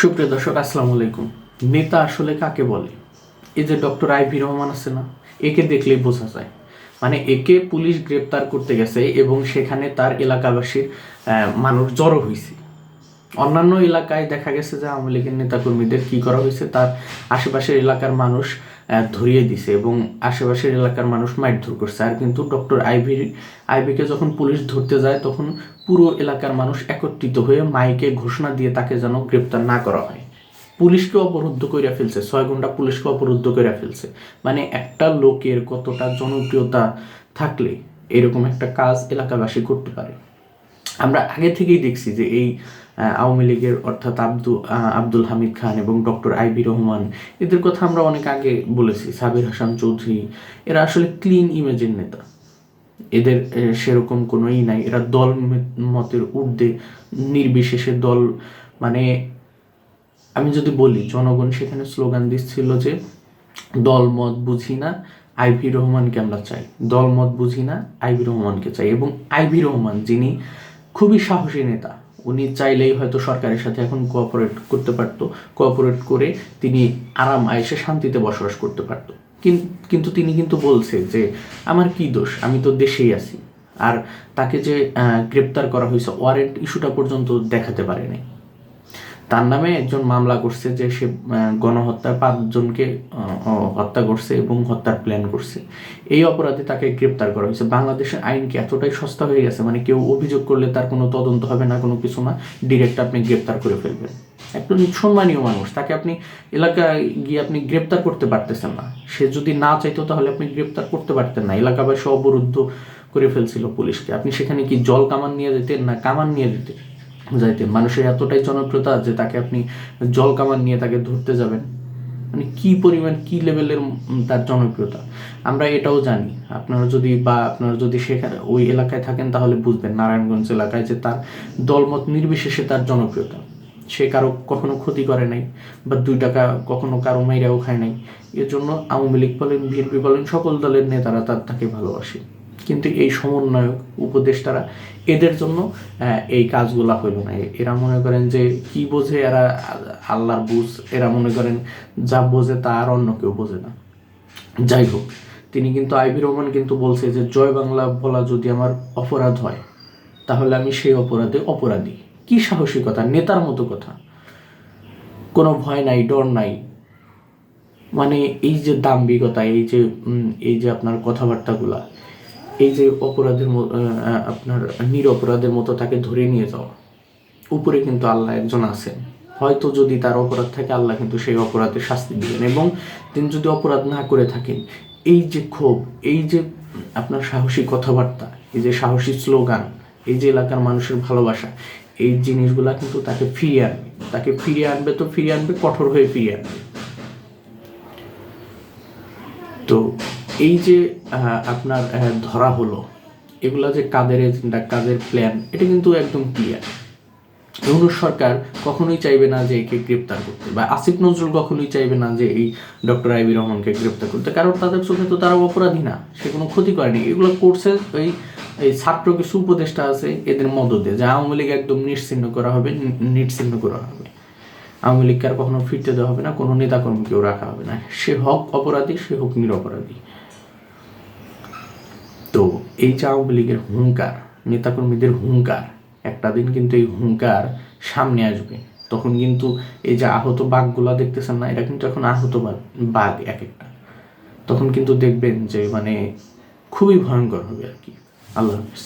সুপ্রিয় দর্শক, আসসালামু আলাইকুম। নেতা আসলে কাকে বলে? এই যে ডক্টর আইভি রহমান আছে না, একে দেখলেই বোঝা যায়। মানে একে পুলিশ গ্রেপ্তার করতে গেছে এবং সেখানে তার এলাকাবাসীর মানুষ জড়ো হয়েছে অন্যান্য এলাকায় দেখা গেছে যে আওয়ামী লীগের নেতাকর্মীদের কী করা হয়েছে? তার আশেপাশের এলাকার মানুষ ধরিয়ে দিছে এবং আশেপাশের এলাকার মানুষ মারধর করছে। আর কিন্তু ডক্টর আইভি, আইভিকে যখন পুলিশ ধরতে যায়, তখন পুরো এলাকার মানুষ একত্রিত হয়ে মাইকে ঘোষণা দিয়ে তাকে যেন গ্রেপ্তার না করা হয়। পুলিশকে অবরুদ্ধ করে ফেলছে, ছয় ঘণ্টা পুলিশকে অবরুদ্ধ করে ফেলছে। মানে একটা লোকের কতটা জনপ্রিয়তা থাকলে এরকম একটা কাজ এলাকাবাসী করতে পারে। আমরা আগে থেকেই দেখছি যে এই আওয়ামী লীগের অর্থাৎ আব্দু আব্দুল হামিদ খান এবং ডক্টর আইবি রহমান, এদের কথা আমরা অনেক আগে বলেছি। সাবির হাসান চৌধুরী, এরা আসলে ক্লিন ইমেজের নেতা। এদের সেরকম কোনোই নাই। এরা দল মতের ঊর্ধ্বে নির্বিশেষে দল মানে আমি যদি বলি, জনগণ সেখানে স্লোগান দিচ্ছিল যে, দল, মত বুঝি না, আইভি রহমানকে আমরা চাই। দল, মত বুঝি না, আইভি রহমানকে চাই এবং আইভি রহমান যিনি খুবই সাহসী নেতা। উনি চাইলেই হয়তো সরকারের সাথে এখন কোঅপারেট করতে পারতো কোঅপারেট করে তিনি আরাম আয়েসে শান্তিতে বসবাস করতে পারতো। কিন- কিন্তু তিনি কিন্তু বলছে যে, আমার কি দোষ? আমি তো দেশেই আছি। আর তাকে যে গ্রেপ্তার করা হয়েছে ওয়ারেন্ট ইস্যুটা পর্যন্ত দেখাতে পারে নাই তার নামে একজন মামলা করছে যে সে গণহত্যার পাঁচজনকে হত্যা করছে এবং হত্যার প্ল্যান করছে। এই অপরাধে তাকে গ্রেপ্তার করা হয়েছে। বাংলাদেশের আইন কি এতটাই সস্তা হয়ে গেছে? মানে কেউ অভিযোগ করলে তার কোনো তদন্ত হবে না, কোনো কিছু না ডিরেক্ট আপনি গ্রেপ্তার করে ফেলবেন। একজন সম্মানীয় মানুষ, তাকে আপনি এলাকায় গিয়ে আপনি গ্রেপ্তার করতে পারতেছেন না। সে যদি না চাইতো তাহলে আপনি গ্রেপ্তার করতে পারতেন না। এলাকাবাসী অবরুদ্ধ করে ফেলছিল পুলিশকে। আপনি সেখানে কি জল কামান নিয়ে যেতেন না কামান নিয়ে যেতেন? যাইতেন মানুষের এতটাই জনপ্রিয়তা যে তাকে আপনি জল কামান নিয়ে তাকে ধরতে যাবেন। মানে কি পরিমাণ, কি লেভেলের তার জনপ্রিয়তা? আমরা এটাও জানি। আপনারা যদি বা আপনারা যদি সেখানে ওই এলাকায় থাকেন তাহলে বুঝবেন নারায়ণগঞ্জ এলাকায় যে তার দলমত নির্বিশেষে তার জনপ্রিয়তা। সে কারও কখনো ক্ষতি করে নাই বা দুই টাকা কখনো কারও মাইরাও খায় নাই। এর জন্য আওয়ামী লীগ বলেন, বিএনপি বলেন, সকল দলের নেতারা তার তাকে ভালোবাসে। কিন্তু এই সমন্বয়ক, উপদেষ্টারা এদের জন্য এই কাজগুলা হইল না। এরা মনে করেন যে কি বোঝে এরা আল্লাহর বুঝ, এরা মনে করেন যা বোঝে তা আর অন্য কেউ বোঝে না। যাই হোক, তিনি কিন্তু আইবি রহমান কিন্তু বলছে যে, জয় বাংলা বলা যদি আমার অপরাধ হয়, তাহলে আমি সেই অপরাধে অপরাধী। কি সাহসিকতা, নেতার মতো কথা। কোনো ভয় নাই, ডর নাই। মানে এই যে দাম্ভিকতা, এই যে এই যে আপনার কথাবার্তাগুলা এই যে অপরাধের আপনার নিরপরাধের মতো তাকে ধরে নিয়ে যাওয়া উপরে কিন্তু আল্লাহ একজন আছেন। হয়তো যদি তার অপরাধ থাকে, আল্লাহ কিন্তু সেই অপরাধের শাস্তি দিবেন। এবং তিনি যদি অপরাধ না করে থাকেন, এই যে ক্ষোভ, এই যে আপনার সাহসী কথাবার্তা, এই যে সাহসী স্লোগান, এই যে এলাকার মানুষের ভালোবাসা, এই জিনিসগুলা কিন্তু তাকে ফিরিয়ে আনবে। তাকে ফিরিয়ে আনবে তো ফিরিয়ে আনবে, কঠোর হয়ে ফিরিয়ে আনবে। তো এই যে আপনার ধরা হলো, এগুলা যে কাদের এজেন্ডা কাদের প্ল্যান এটা কিন্তু একদম ক্লিয়ার ইউনুস সরকার কখনোই চাইবে না যে একে গ্রেপ্তার করতে, বা আসিফ নজরুল কখনোই চাইবে না যে এই ডক্টর আইবি রহমানকে গ্রেপ্তার করতে, কারণ তাদের চোখে তো তারা অপরাধী না, সে কোনো ক্ষতি করেনি। এগুলো করছে ওই, এই ছাত্র কিছু উপদেষ্টা আছে, এদের মদতে যে আওয়ামী লীগ একদম নিশ্চিহ্ন করা হবে, নি- নিশ্চিহ্ন করা হবে। আওয়ামী লীগকে আর কখনো ফিরতে দেওয়া হবে না, কোনো নেতাকর্মীকেও রাখা হবে না। সে হোক অপরাধী, সে হোক নিরপরাধী। তো এই যে আওয়ামী লীগের হুঙ্কার, নেতাকর্মীদের হুঙ্কার, একটা দিন কিন্তু এই হুঙ্কার সামনে আসবে। তখন কিন্তু এই যে আহত বাঘগুলো দেখতেছেন না এটা কিন্তু এখন আহত বাঘ এক একটা। তখন কিন্তু দেখবেন যে মানে খুবই ভয়ঙ্কর হবে আর কি। আল্লাহ হাফিজ।